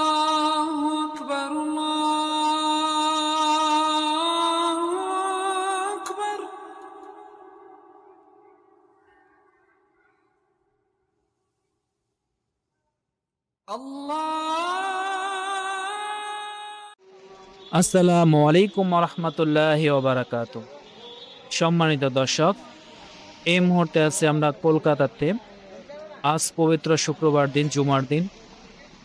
الله أكبر الله أكبر الله আসসালামু আলাইকুম রহমতুল্লাহ ওবরাকাত সম্মানিত দর্শক এই মুহূর্তে আছে আমরা কলকাতাতে। আজ পবিত্র শুক্রবার দিন, জুমার দিন।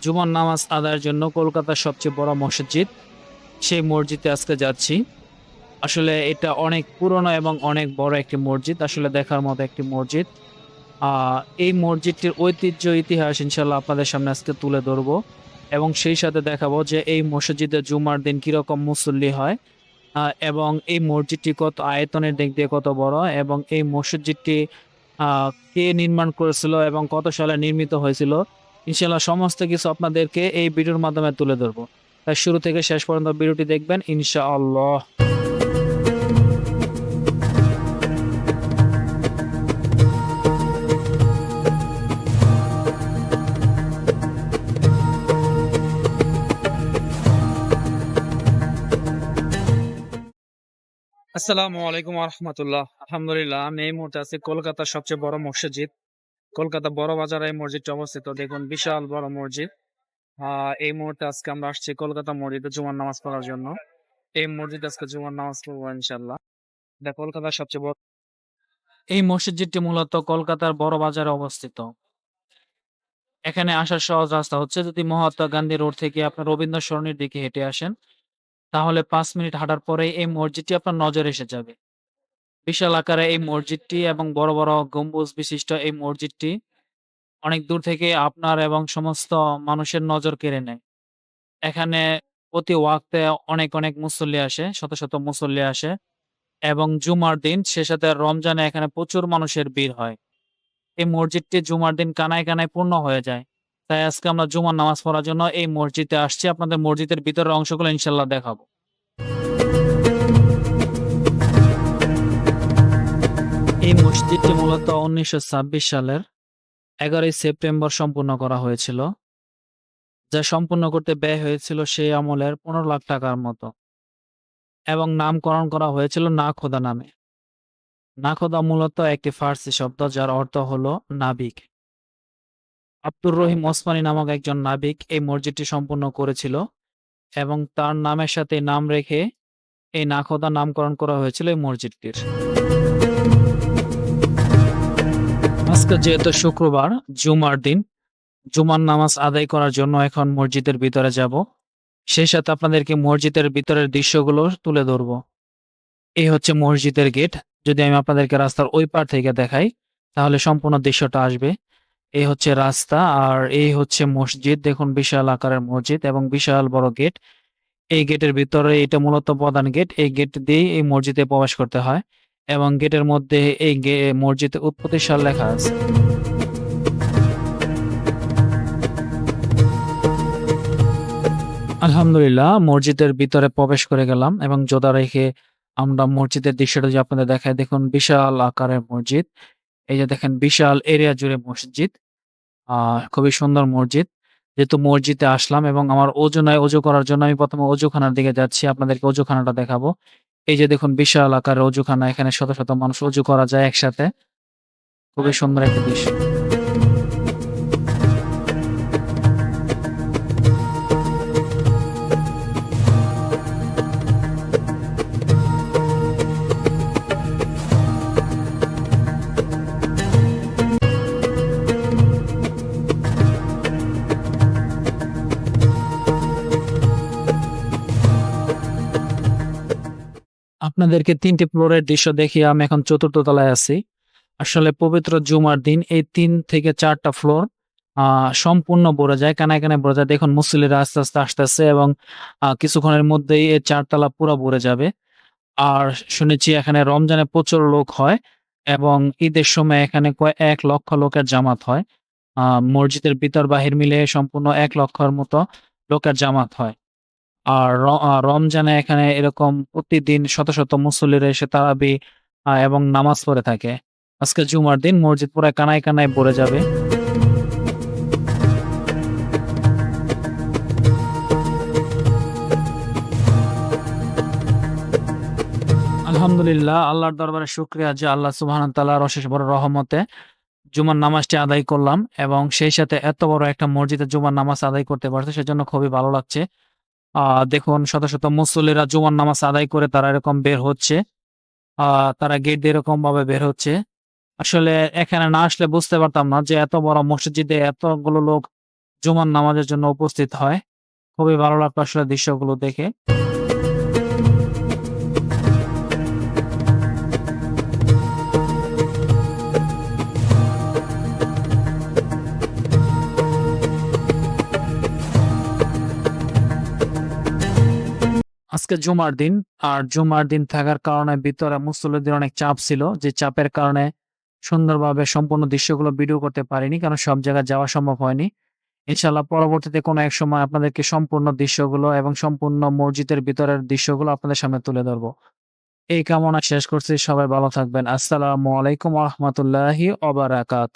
জুমার নামাজ আদায়ের জন্য কলকাতার সবচেয়ে বড় মসজিদ, সেই মসজিদে আজকে যাচ্ছি। আসলে এটা অনেক পুরনো এবং অনেক বড় একটি মসজিদ, আসলে দেখার মতো একটি মসজিদ। এই মসজিদটির ঐতিহ্য, ইতিহাস ইনশাল্লাহ আপনাদের সামনে আজকে তুলে ধরবো এবং সেই সাথে দেখাবো যে এই মসজিদে জুমার দিন কীরকম মুসল্লি হয়। এবং এই মসজিদটি কত আয়তনের দিক দিয়ে কত বড়, এবং এই মসজিদটি কে নির্মাণ করেছিল এবং কত সালে নির্মিত হয়েছিল ইনশাল্লাহ সমস্ত কিছু আপনাদেরকে এই ভিডিওর মাধ্যমে তুলে ধরবো। তাই শুরু থেকে শেষ পর্যন্ত ভিডিওটি দেখবেন, ইনশাআল্লাহ। আসসালামু আলাইকুম রহমতুল্লাহ আলহামদুলিল্লাহ, আমি এই মুহূর্তে আছি কলকাতার সবচেয়ে বড় মসজিদ। কলকাতা বড় বাজারে এই মসজিদটা অবস্থিত। দেখুন, বিশাল বড় মসজিদ। এই মুহূর্তে আজকে আমরা আসছি কলকাতা মসজিদে জুমার নামাজ পড়ার জন্য। এই মসজিদে আজকে জুমার নামাজ পড়ব ইনশাল্লাহ এটা কলকাতার সবচেয়ে বড় এই মসজিদটি মূলত কলকাতার বড় বাজারে অবস্থিত। এখানে আসার সহজ রাস্তা হচ্ছে যদি মহাত্মা গান্ধী রোড থেকে আপনার রবীন্দ্র সরণির দিকে হেঁটে আসেন তাহলে পাঁচ মিনিট হাঁটার পরে এই মসজিদটি আপনার নজরে এসে যাবে। বিশাল আকারে এই মসজিদটি এবং বড় বড় গম্বুজ বিশিষ্ট এই মসজিদটি অনেক দূর থেকে আপনার এবং সমস্ত মানুষের নজর কেড়ে নেয়। এখানে প্রতি ওয়াক্তে অনেক অনেক মুসল্লি আসে, শত শত মুসল্লি আসে এবং জুমার দিন, সে সাথে রমজানে এখানে প্রচুর মানুষের ভিড় হয়। এই মসজিদটি জুমার দিন কানায় কানায় পূর্ণ হয়ে যায়। তাই আজকে আমরা জুমার নামাজ পড়ার জন্য এই মসজিদে আসছি। আপনাদের মসজিদের ভিতরের অংশগুলো ইনশাল্লাহ দেখাবো। এই মসজিদটি মূলত উনিশশো ছাব্বিশ সালের এগারোই সেপ্টেম্বর সম্পূর্ণ করা হয়েছিল। যা সম্পূর্ণ করতে ব্যয় হয়েছিল সেই আমলের পনেরো লাখ টাকার মতো। এবং নামকরণ করা হয়েছিল না খোদা নামে। না খোদা মূলত একটি ফার্সি শব্দ যার অর্থ হলো নাবিক। আব্দুর রহিম ওসমানী নামক একজন নাবিক এই মসজিদটি সম্পূর্ণ করেছিল এবং তার নামের সাথে নাম রেখে এই নাখোদা নামকরণ করা হয়েছিল এই মসজিদটির। আজকে যেহেতু শুক্রবার, জুমার দিন, জুমার নামাজ আদায় করার জন্য এখন মসজিদের ভিতরে যাব। সেই সাথে আপনাদেরকে মসজিদের ভিতরের দৃশ্যগুলো তুলে ধরবো। এই হচ্ছে মসজিদের গেট। যদি আমি আপনাদেরকে রাস্তার ওই পার থেকে দেখাই, তাহলে সম্পূর্ণ দৃশ্যটা আসবে। এই হচ্ছে রাস্তা আর এই হচ্ছে মসজিদ। দেখুন, বিশাল আকারের মসজিদ এবং বিশাল বড় গেট। এই গেটের ভিতরে এটা মূলত প্রধান গেট। এই গেট দিয়ে এই মসজিদে প্রবেশ করতে হয় এবং গেটের মধ্যে এই মসজিদের উৎপত্তি সাল লেখা আছে। আলহামদুলিল্লাহ, মসজিদের ভিতরে প্রবেশ করে গেলাম এবং জোদা রেখে আমরা মসজিদের দৃশ্যটা যে আপনাদের দেখায় দেখুন, বিশাল আকারের মসজিদ। এই যে দেখেন বিশাল এরিয়া জুড়ে মসজিদ খুবই সুন্দর মসজিদ। যেহেতু মসজিদে আসলাম এবং আমার নয় অজু করার জন্য আমি প্রথমে অজুখানার দিকে যাচ্ছি, আপনাদেরকে অজুখানাটা দেখাবো। এই যে দেখুন বিশাল আকারের অজুখানা এখানে শত শত মানুষ অজু করা যায় একসাথে। খুবই সুন্দর একটা দৃশ্য। আপনাদেরকে তিনটি ফ্লোরের দৃশ্য দেখিয়ে আমি এখন চতুর্থ তলায় আছি। আসলে পবিত্র জুমার দিন এই তিন থেকে চারটা ফ্লোর সম্পূর্ণ ভরে যায়। কানায় কানায় ভরে যায়। দেখুন মুসলিরা আস্তে আস্তে আসতেছে এবং কিছুক্ষণের মধ্যেই এই চারতলা পুরো ভরে যাবে। আর শুনেছি এখানে রমজানে প্রচুর লোক হয় এবং ঈদের সময় এখানে এক লক্ষ লোকের জামাত হয়। মসজিদের ভিতর বাহির মিলে সম্পূর্ণ এক লক্ষর মতো লোকের জামাত হয়। আর রমজানে এখানে এরকম প্রতিদিন শত শত মুসল্লিরা এসে তারাবি এবং নামাজ পড়ে থাকে। আজকে জুমার দিন, মসজিদ পুরো কানায় কানায় ভরে যাবে। আলহামদুলিল্লাহ, আল্লাহর দরবারে শুক্রিয়া যে আল্লাহ সুবহান তাআলার অশেষ বড় রহমতে জুমার নামাজটি আদায় করলাম, এবং সেই সাথে এত বড় একটা মসজিদে জুমার নামাজ আদায় করতে পারছে, সেজন্য খুবই ভালো লাগছে। দেখুন, শত শত মুসল্লিরা জুমার নামাজ আদায় করে তারা এরকম বের হচ্ছে। তারা গেট দিয়ে এরকম ভাবে বের হচ্ছে। আসলে এখানে না আসলে বুঝতে পারতাম না যে এত বড় মসজিদে এতগুলো লোক জুমার নামাজের জন্য উপস্থিত হয়। খুবই ভালো লাগতো আসলে দৃশ্যগুলো দেখে। আজকে জুমার দিন, আর জুমার দিন থাকার কারণে ভিতরে মুসল্লিদের অনেক চাপ ছিল, যে চাপের কারণে সুন্দরভাবে সম্পূর্ণ দৃশ্যগুলো ভিডিও করতে পারিনি, কারণ সব জায়গায় যাওয়া সম্ভব হয়নি। ইনশাল্লাহ পরবর্তীতে কোনো এক সময় আপনাদেরকে সম্পূর্ণ দৃশ্যগুলো এবং সম্পূর্ণ মসজিদের ভিতরের দৃশ্যগুলো আপনাদের সামনে তুলে ধরবো। এই কামনা শেষ করছি, সবাই ভালো থাকবেন। আসসালামু আলাইকুম রহমতুল্লাহি অবরাকাত